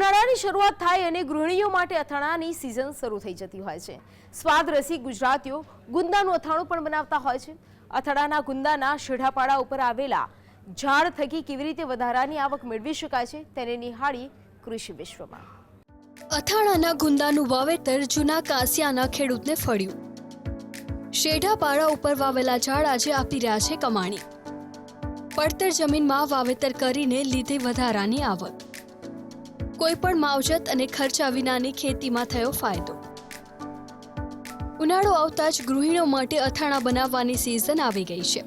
ઉનાળાની શરૂઆત થાય અને ગૃહિણીઓ માટે અથાણાની સિઝન શરૂ થઈ જતી હોય છે. સ્વાદ રસી ગુજરાતીઓ ગુંદાનું અથાણું પણ બનાવતા હોય છે. અથાણાના ગુંદાના શેઢાપાડા ઉપર આવેલા ઝાડ થકી કેવી રીતે વધારાની આવક મેળવી શકાય છે તેને નિહાળી કૃષિ વિશ્વમાં. અથાણાના ગુંદાનું વાવેતર જૂના કાસિયાના ખેડૂતને ફળ્યું. શેઢાપાડા ઉપર વાવેલા ઝાડ આજે આપી રહ્યા છે કમાણી. પડતર જમીનમાં વાવેતર કરીને લીધે વધારાની આવક. કોઈ પણ માવજત અને ખર્ચા વિનાની ખેતીમાં થયો ફાયદો. ઉનાળો આવતા જ ગૃહિણીઓ માટે અથાણા બનાવવાની સિઝન આવી ગઈ છે.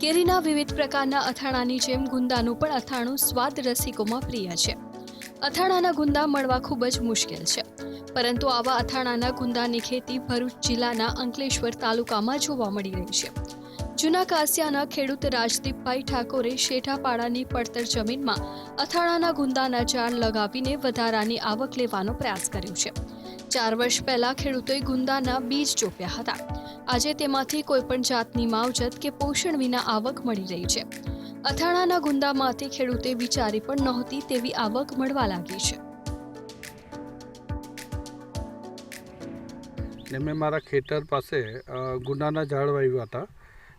કેરીના વિવિધ પ્રકારના અથાણાની જેમ ગુંદાનું પણ અથાણું સ્વાદ રસિકોમાં પ્રિય છે. અથાણાના ગુંદા મળવા ખૂબ જ મુશ્કેલ છે. પરંતુ આવા અથાણાના ગુંદાની ખેતી ભરૂચ જિલ્લાના અંકલેશ્વર તાલુકામાં જોવા મળી રહી છે. જૂના કાસિયાના ખેડૂત રાજદીપભાઈ ઠાકોરે શેઠાપાડાની પડતર જમીનમાં અથાણાના ગુંદાના ઝાડ લગાવીને વધારાની આવક લેવાનો પ્રયાસ કર્યો છે. ચાર વર્ષ પહેલા ખેડૂતોએ ગુંદાના બીજ ચોપ્યા હતા. આજે તેમાંથી કોઈપણ જાતની માવજત કે પોષણ વિના આવક મળી રહી છે. અથાણાના ગુંદામાંથી ખેડૂતે વિચારી પણ નહોતી તેવી આવક મળવા લાગી છે. મેં મારા ખેતર પાસે ગુંદાના ઝાડ વાવ્યા હતા.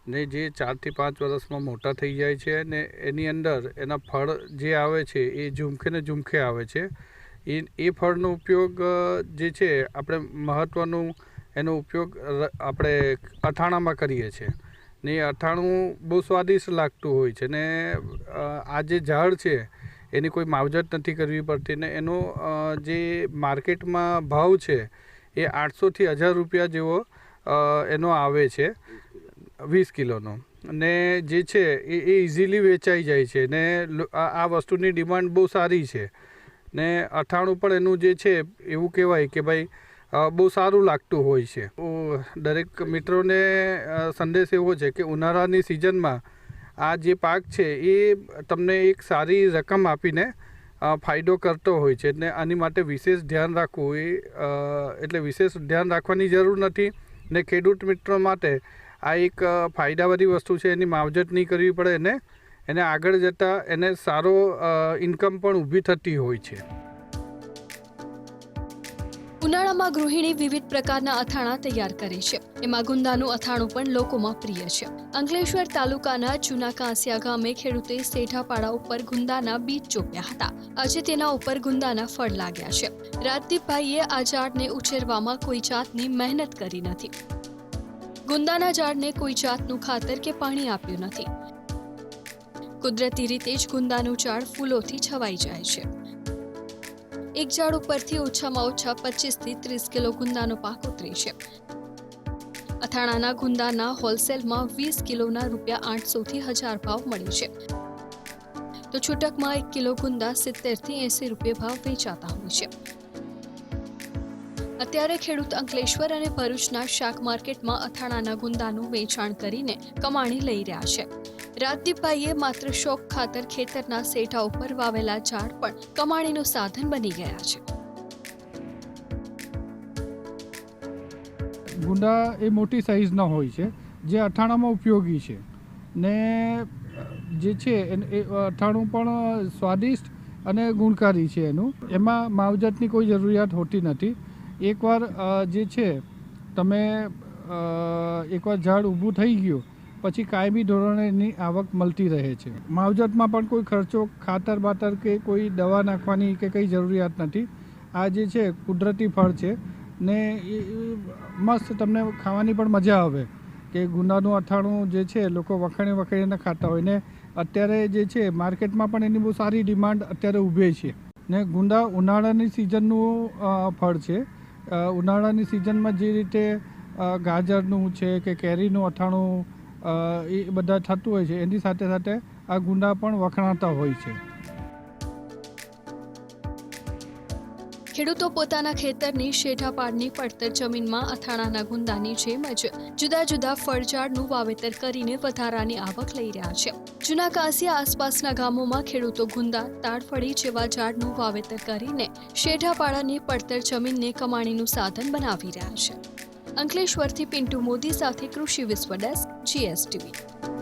ને જે ચારથી પાંચ વર્ષમાં મોટા થઈ જાય છે ને એની અંદર એના ફળ જે આવે છે, એ ઝૂમખે ને ઝુમખે આવે છે. એ એ ફળનો ઉપયોગ જે છે, આપણે મહત્ત્વનું એનો ઉપયોગ આપણે અથાણામાં કરીએ છીએ. ને એ અથાણું બહુ સ્વાદિષ્ટ લાગતું હોય છે ને આ જે ઝાડ છે, એની કોઈ માવજત નથી કરવી પડતી ને એનો જે માર્કેટમાં ભાવ છે, એ આઠસોથી હજાર રૂપિયા જેવો એનો આવે છે. વીસ કિલોનો. ને જે છે, એ એ ઇઝીલી વેચાઈ જાય છે. ને આ વસ્તુની ડિમાન્ડ બહુ સારી છે. ને અથાણું પણ એનું જે છે, એવું કહેવાય કે ભાઈ બહુ સારું લાગતું હોય છે. દરેક મિત્રોને સંદેશ એવો છે કે ઉનાળાની સિઝનમાં આ જે પાક છે, એ તમને એક સારી રકમ આપીને ફાયદો કરતો હોય છે. એટલે આની માટે વિશેષ ધ્યાન રાખવું એ એટલે વિશેષ ધ્યાન રાખવાની જરૂર નથી. ને ખેડૂત મિત્રો માટે આ એક ફાયદાવાળી વસ્તુ છે, એની માવજત નહીં કરવી પડે એને. એને આગળ જતાં એને સારો ઇન્કમ પણ ઊભી થતી હોય છે. ઉનાળામાં ગૃહિણી વિવિધ પ્રકારના અથાણા તૈયાર કરે છે. એમાં ગુંદાનું અથાણું પણ લોકોમાં પ્રિય છે. અંકલેશ્વર તાલુકાના જૂના કાંસિયા ગામે ખેડૂતે સેઠાપાડા ઉપર ગુંદાના બીજ ચોપ્યા હતા. આજે તેના ઉપર ગુંદાના ફળ લાગ્યા છે. રાજદીપભાઈએ આ ઝાડને ઉછેરવામાં કોઈ જાતની મહેનત કરી નથી. ગુંદાના ઝાડને કોઈ જાતનું ખાતર કે પાણી આપ્યું નથી. કુદરતી રીતે જ ગુંદાનું ઝાડ ફૂલોથી છવાઈ જાય છે. એક ઝાડ ઉપરથી ઓછામાં ઓછા પચીસથી ત્રીસ કિલો ગુંદાનો પાક ઉતરે છે. અથાણાના ગુંદાના હોલસેલમાં વીસ કિલોના રૂપિયા આઠસોથી હજાર ભાવ મળે છે. તો છૂટકમાં એક કિલો ગુંદા સિત્તેરથી એંસી રૂપિયા ભાવ વેચાતા હોય છે. અત્યારે ખેડૂત અંકલેશ્વર અને ભરૂચના શાક માર્કેટમાં અથાણાના ગુંદાનું વેચાણ કરીને કમાણી લઈ રહ્યા છે. રાજદીપભાઈએ માત્ર શોખ ખાતર ખેતરના સેઠા ઉપર વાવેલા ઝાડ પણ કમાણીનું સાધન બની ગયા છે. ગુંડા એ મોટી સાઇઝના હોય છે, જે અથાણામાં ઉપયોગી છે. ને જે છે એ અથાણું પણ સ્વાદિષ્ટ અને ગુણકારી છે એનું. એમાં માવજતની કોઈ જરૂરિયાત હોતી નથી. એકવાર જે છે, તમે એકવાર ઝાડ ઊભું થઈ ગયું, પછી કાયમી ધોરણે એની આવક મળતી રહે છે. માવજતમાં પણ કોઈ ખર્ચો ખાતર બાતર કે કોઈ દવા નાખવાની કે કંઈ જરૂરિયાત નથી. આ જે છે, કુદરતી ફળ છે ને મસ્ત તમને ખાવાની પણ મજા આવે કે ગુંદાનું અથાણું જે છે, લોકો વખાણી વખાણીને ખાતા હોય ને અત્યારે જે છે, માર્કેટમાં પણ એની બહુ સારી ડિમાન્ડ અત્યારે ઊભે છે. ને ગુંદા ઉનાળાની સિઝનનું ફળ છે. ઉનાળાની સિઝનમાં જે રીતે ગાજરનું છે કે કેરીનું અથાણું એ બધા થતું હોય છે, એની સાથે સાથે આ ગુંદા પણ વખણાતા હોય છે. ખેડૂતો પોતાના ખેતરની શેઢાપાડની પડતર જમીનમાં અથાણાના ગુંદાની જેમ જ જુદા જુદા ફળઝાડનું વાવેતર કરીને વધારાની આવક લઈ રહ્યા છે. જૂના કાંસી આસપાસના ગામોમાં ખેડૂતો ગુંદા, તાડફળી જેવા ઝાડનું વાવેતર કરીને શેઢાપાડાની પડતર જમીનને કમાણીનું સાધન બનાવી રહ્યા છે. અંકલેશ્વરથી પિન્ટુ મોદી સાથે કૃષિ વિશ્વ ડેસ્ક, જીએસટીવી.